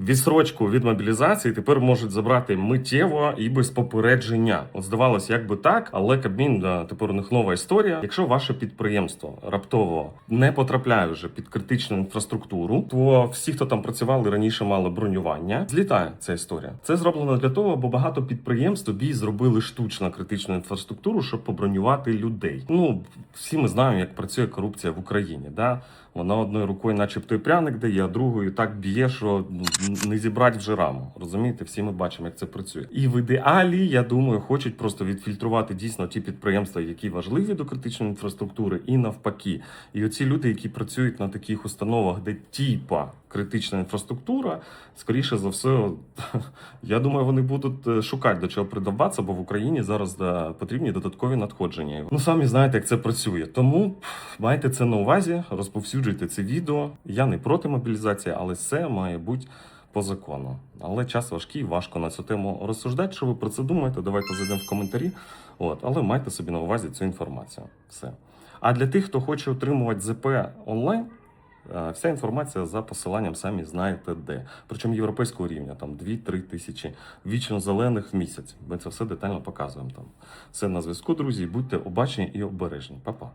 відсрочку від мобілізації тепер можуть забрати миттєво і без попередження. От здавалось, як би так, але Кабмін да, тепер у них нова історія. Якщо ваше підприємство раптово не потрапляє вже під критичну інфраструктуру, то всі, хто там працювали раніше, мали бронювання. Злітає ця історія. Це зроблено для того, бо багато підприємств тобі зробили штучно критичну інфраструктуру, щоб побронювати людей. Ну всі ми знаємо, як працює корупція в Україні. Да? Вона одною рукою, начебто, і пряник дає, а другою так б'є, що ну, не зібрати вже раму. Розумієте, всі ми бачимо, як це працює. І в ідеалі, я думаю, хочуть просто відфільтрувати дійсно ті підприємства, які важливі до критичної інфраструктури, і навпаки. І оці люди, які працюють на таких установах, де типа критична інфраструктура, скоріше за все, я думаю, вони будуть е, шукати до чого придаватися, бо в Україні зараз потрібні додаткові надходження. Ну самі знаєте, як це працює. Тому майте це на увазі, розповсюджуйте це відео. Я не проти мобілізації, але все має бути. По закону, але час важкий, важко на цю тему розсуждати. Що ви про це думаєте? Давайте зайдемо в коментарі. От, але майте собі на увазі цю інформацію. Все. А для тих, хто хоче отримувати ЗП онлайн, е, вся інформація за посиланням самі знаєте де. Причому європейського рівня, там 2-3 тисячі вічно зелених в місяць. Ми це все детально показуємо там. Все на зв'язку, друзі. Будьте обачні і обережні. Па-па.